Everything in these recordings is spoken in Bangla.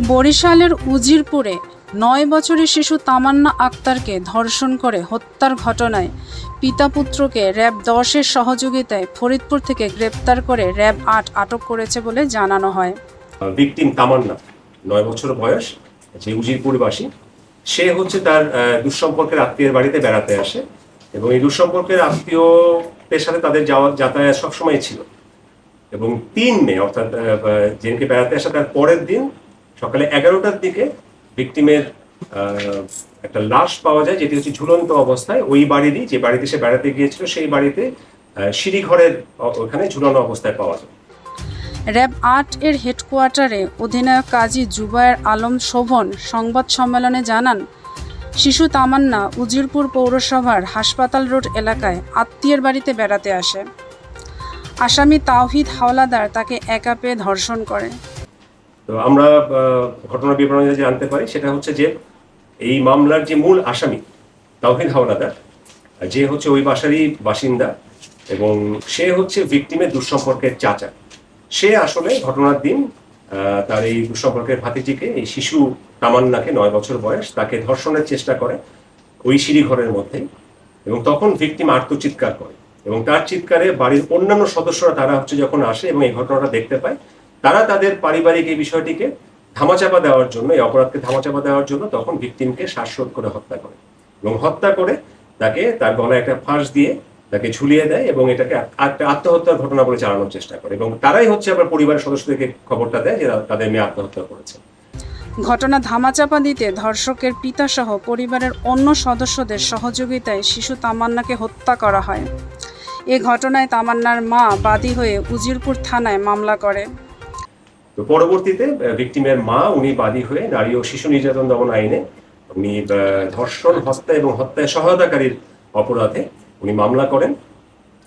বরিশালের উজিরপুরে নয় বছরের শিশু তামান্না আক্তারকে ধর্ষণ করে হত্যার ঘটনায় পিতা পুত্রকে র্যাব দশের সহযোগিতায় ফরিদপুর থেকে গ্রেপ্তার করে র্যাব আট আটক করেছে বলে জানানো হয়। ভিকটিম তামান্না নয় বছর বয়স যে উজিরপুরবাসী সে হচ্ছে তার দুঃসম্পর্কের আত্মীয়ের বাড়িতে বেড়াতে আসে এবং এই দুঃসম্পর্কের আত্মীয়দের সাথে তাদের যাওয়া যাতায়াত সবসময় ছিল। এবং তিন মে অর্থাৎ আহ, বেড়াতে আসা তার পরের দিন সকালে এগারোটার দিকে ভিকটিমের একটা লাশ পাওয়া যায়, যেটি হচ্ছে ঝুলন্ত অবস্থায়। ওই বাড়িরই, যে বাড়িতে সে বেড়াতে গিয়েছিল, সেই বাড়িতে সিঁড়িঘরের ওখানে ঝুলানো অবস্থায় পাওয়া যায়। র্যাব আট এর হেডকোয়ার্টারে অধিনায়ক কাজী জুবায়ের আলম শোভন সংবাদ সম্মেলনে জানান, শিশু তামান্না উজিরপুর পৌরসভার হাসপাতাল রোড এলাকায় আত্মীয়ের বাড়িতে বেড়াতে আসে। আসামি তাওহিদ হাওলাদার তাকে একা পেয়ে ধর্ষণ করে। তো আমরা আহ, ঘটনার বিবরণে জানতে পারি সেটা হচ্ছে যে এই মামলার যে মূল আসামি তাওহিদ হাওলাদার যে হচ্ছে ওই বাসারই বাসিন্দা এবং সে হচ্ছে ভিকটিমের দুঃসম্পর্কের চাচা। সে আসলে ঘটনার দিন তার এই দুঃসম্পর্কের ভাতিজিকে এই শিশু তামান্নাকে নয় বছর বয়স তাকে ধর্ষণের চেষ্টা করে ওই সিঁড়ি ঘরের মধ্যেই এবং তখন ভিকটিম আত্মচিৎকার করে এবং তার চিৎকারে বাড়ির অন্যান্য সদস্যরা তারা হচ্ছে যখন আসে এবং এই ঘটনাটা দেখতে পায় তারা তাদের পারিবারিক এই বিষয়টিকে ধামাচাপা দেওয়ার জন্য, এই অপরাধকে ধামাচাপা দেওয়ার জন্য তখন ভিকটিমকে শ্বাসরোধ করে হত্যা করে এবং হত্যা করে তাকে তার গলায় একটা ফাঁস দিয়ে তাকে ঝুলিয়ে দেয় এবং এটাকে একটা আত্মহত্যার ঘটনা বলে চালানোর চেষ্টা করে এবং তারাই হচ্ছে আবার পরিবারের সদস্যদেরকে খবরটা দেয় যে তাদের মেয়ে আত্মহত্যা করেছে। ঘটনা ধামাচাপা দিতে ধর্ষকের পিতাসহ পরিবারের অন্য সদস্যদের সহযোগিতায় শিশু তামান্নাকে হত্যা করা হয়। এ ঘটনায় তামান্নার মা বাদী হয়ে উজিরপুর থানায় মামলা করে। তো পরবর্তীতে ভিকটিমের মা উনি বাদী হয়ে নারী ও শিশু নির্যাতন দমন আইনে উনি ধর্ষণ হত্যা এবং হত্যায় সহায়তাকারীর অপরাধে উনি মামলা করেন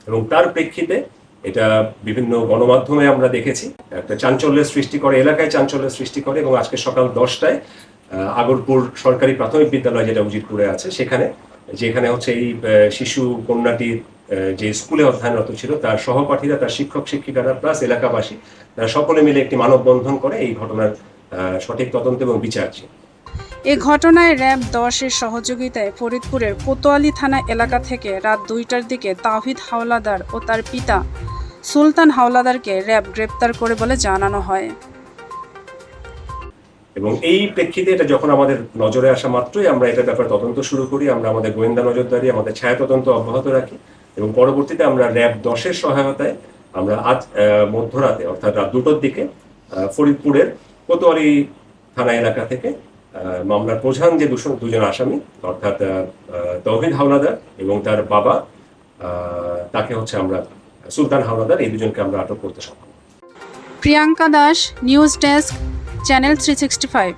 এবং তার প্রেক্ষিতে এটা বিভিন্ন গণমাধ্যমে আমরা দেখেছি একটা চাঞ্চল্যের সৃষ্টি করে এলাকায় চাঞ্চল্যের সৃষ্টি করে এবং আজকে সকাল দশটায় আগরপুর সরকারি প্রাথমিক বিদ্যালয় যেটা উজিরপুরে আছে সেখানে যেখানে হচ্ছে এই শিশু কন্যাটি আহ, যে স্কুলে অধ্যয়নরত ছিল তার সহপাঠীরা তার শিক্ষক শিক্ষিকারা প্লাস এলাকাবাসী তারা সকলে মিলে একটি মানববন্ধন করে এই ঘটনার সঠিক তদন্ত এবং বিচার চেয়ে। এ ঘটনায় র্যাব দশের সহযোগিতায় ফরিদপুরের কোতোয়ালি থানা এলাকা থেকে রাত দুইটার দিকে তাহিদ হাওলাদার ও তার পিতা সুলতান হাওলাদারকে র্যাব গ্রেপ্তার করে বলে জানানো হয়। এবং এই প্রেক্ষিতে এটা যখন আমাদের নজরে আসা মাত্রই আমরা এটার ব্যাপারে তদন্ত শুরু করি আমরা আমাদের গোয়েন্দা নজরদারি আমাদের ছায়া তদন্ত অব্যাহত রাখি। এবং পরবর্তীতে আমরা র্যাব দশের সহায়তায় আমরা আজ মধ্যরাতে, অর্থাৎ রাত দুটোর দিকে ফরিদপুরের কোতোয়ালি থানা এলাকা থেকে মামলার প্রধান যে দুশো দুজন আসামি, অর্থাৎ তৌহিদ হাওলাদার এবং তার বাবা তাকে হচ্ছে আমরা, সুলতান হাওলাদার, এই দুজনকে আমরা আটক করতে সক্ষম। Priyanka Das, news desk, channel three sixty five